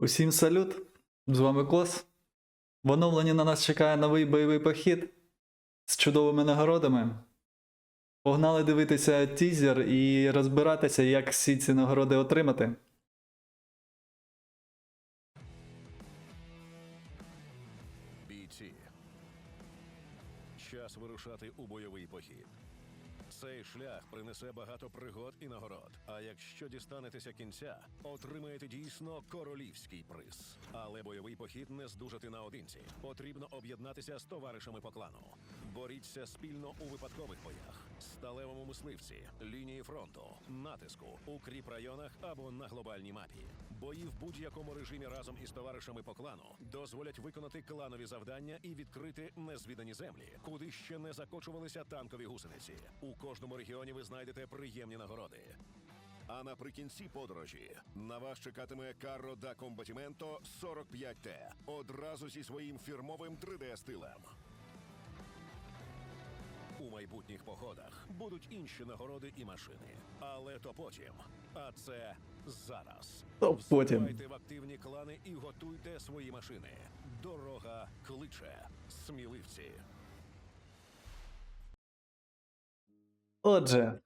Усім салют! З вами Кос. В оновленні на нас чекає новий бойовий похід з чудовими нагородами. Погнали дивитися тізер і розбиратися, як всі ці нагороди отримати. Бійці. Час вирушати у бойовий похід. Цей шлях принесе багато пригод і нагород. А якщо дістанетеся кінця, отримаєте дійсно королівський приз. Але бойовий похід не здужати наодинці. Потрібно об'єднатися з товаришами по клану. Боріться спільно у випадкових боях, сталевому мисливці, лінії фронту, натиску, укріп районах або на глобальній мапі. Бої в будь-якому режимі разом із товаришами по клану дозволять виконати кланові завдання і відкрити незвідані землі, куди ще не закочувалися танкові гусениці. У кожному регіоні ви знайдете приємні нагороди. А наприкінці подорожі на вас чекатиме Carro da Combattimento 45T одразу зі своїм фірмовим 3D-стилем. У майбутніх походах будуть інші нагороди і машини. Але то потім. А це зараз. То потім. Вступайте в активні клани і готуйте свої машини. Дорога кличе. Сміливці. Отже.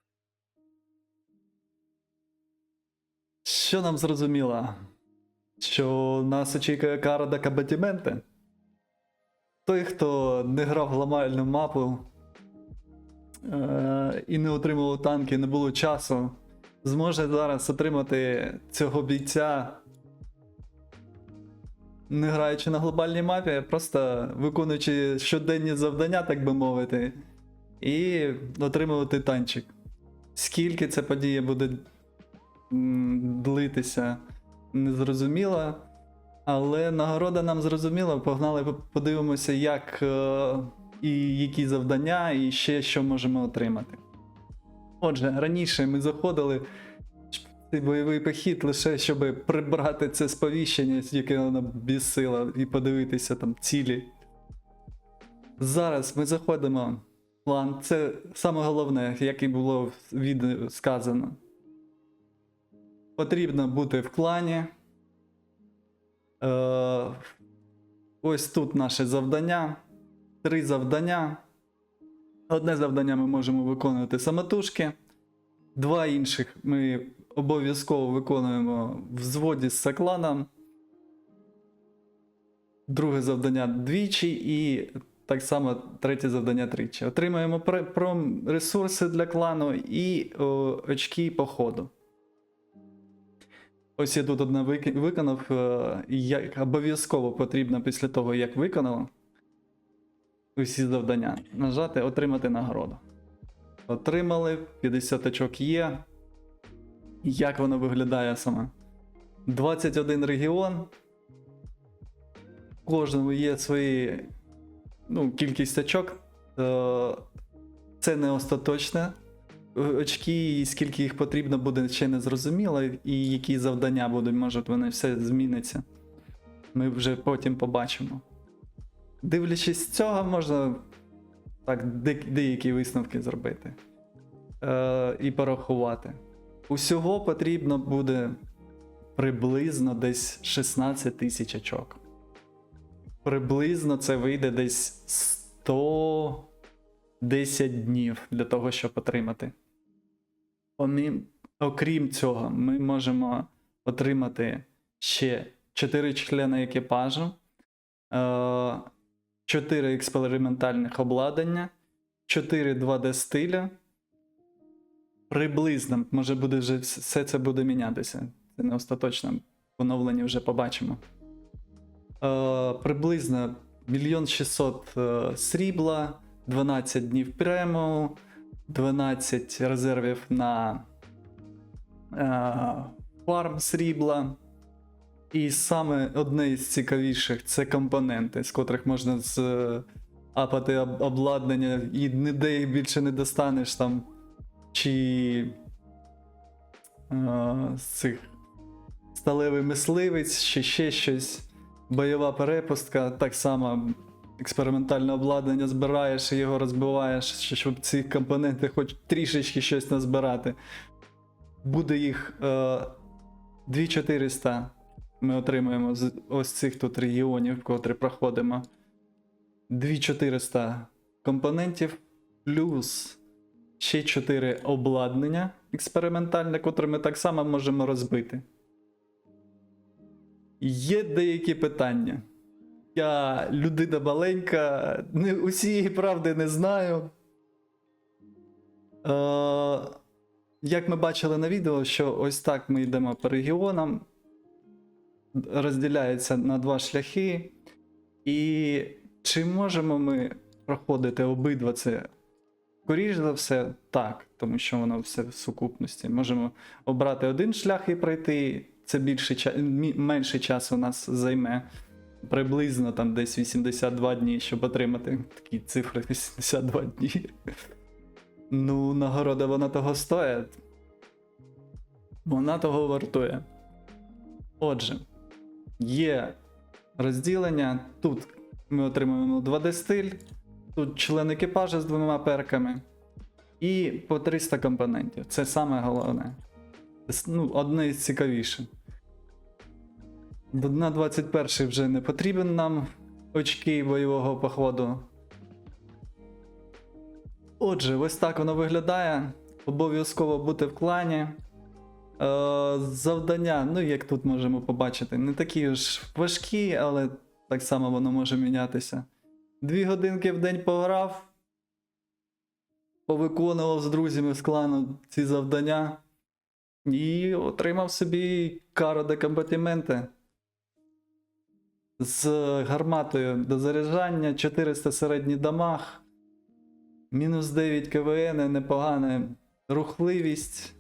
Що нам зрозуміло? Що нас очікує кара до кабатіменти? Той, хто не грав в мапу е- і не отримував танки, не було часу, зможе зараз отримати цього бійця, не граючи на глобальній мапі, просто виконуючи щоденні завдання, так би мовити, і отримувати танчик. Скільки ця подія буде длитися, незрозуміло. Але нагорода нам зрозуміла. Погнали, подивимося, як е, і які завдання, і ще що можемо отримати. Отже, раніше ми заходили в цей бойовий похід лише щоб прибрати це сповіщення, яке вона бісила, і подивитися там цілі. Зараз ми заходимо в план. Це саме головне, як і було в відео сказано. Потрібно бути в клані. Е, ось тут наше завдання. Три завдання. Одне завдання ми можемо виконувати самотужки. Два інших ми обов'язково виконуємо в взводі з сокланом. Друге завдання двічі, і так само третє завдання тричі. Отримаємо пр- пром ресурси для клану і о, очки походу. Ось я тут одне виконав. е, Як обов'язково потрібно після того, як виконав усі завдання, нажати отримати нагороду. Отримали, 50 очок є. Як воно виглядає саме? 21 регіон. Кожному є свої ну, кількість очок. Е, Це не остаточне. Е, Очки, і скільки їх потрібно буде, ще не зрозуміло, і які завдання будуть, може вони все зміниться. Ми вже потім побачимо. Дивлячись з цього, можна так, деякі висновки зробити е, і порахувати. Усього потрібно буде приблизно десь 16 тисяч очок. Приблизно це вийде десь 110 днів для того, щоб отримати. Помім- Окрім цього, ми можемо отримати ще 4 члени екіпажу, 4 експериментальних обладнання, 4 2D стиля. Приблизно, може буде вже все це буде мінятися. Це не остаточно. В оновленні вже побачимо. Е, приблизно 1 600 е, срібла, 12 днів прему, 12 резервів на е, фарм срібла. І саме одне із цікавіших це компоненти, з котрих можна з е, апати об- обладнання, і ніде їх більше не достанеш там. Чи е, з цих сталевий мисливець, чи ще щось. Бойова перепустка, так само експериментальне обладнання збираєш і його розбиваєш, щоб ці компоненти хоч трішечки щось назбирати. Буде їх е, 2400 ми отримуємо з ось цих тут регіонів, котрі проходимо. 2400 компонентів, плюс ще 4 обладнання експериментальне, котре ми так само можемо розбити. Є деякі питання. Я людина маленька, не усієї правди не знаю. Е, як ми бачили на відео, що ось так ми йдемо по регіонам, розділяється на два шляхи. І чи можемо ми проходити обидва це? Скоріш за все, так, тому що воно все в сукупності. Можемо обрати один шлях і пройти. Це більше менше часу нас займе. Приблизно там десь 82 дні, щоб отримати такі цифри 82 дні. Ну, нагорода вона того стоїть. Вона того вартує. Отже, є розділення. Тут ми отримуємо 2D стиль, тут член екіпажу з двома перками. І по 300 компонентів. Це саме головне. Ну, одне з цікавіших. На 21 вже не потрібен нам очки бойового походу. Отже, ось так воно виглядає. Обов'язково бути в клані. Е, завдання, ну як тут можемо побачити, не такі ж важкі, але так само воно може мінятися. Дві годинки в день пограв, повиконував з друзями з клану ці завдання і отримав собі каро де компатіменти з гарматою до заряджання, 400 середній дамаг, мінус 9 КВН, непогана рухливість,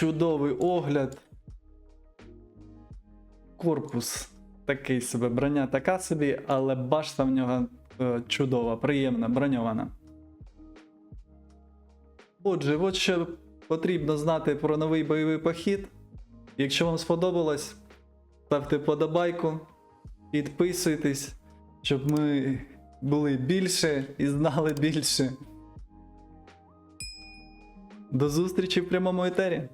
чудовий огляд. Корпус такий собі, броня така собі, але башта в нього е, чудова, приємна, броньована. Отже, от що потрібно знати про новий бойовий похід. Якщо вам сподобалось, ставте подобайку, підписуйтесь, щоб ми були більше і знали більше. До зустрічі в прямому етері.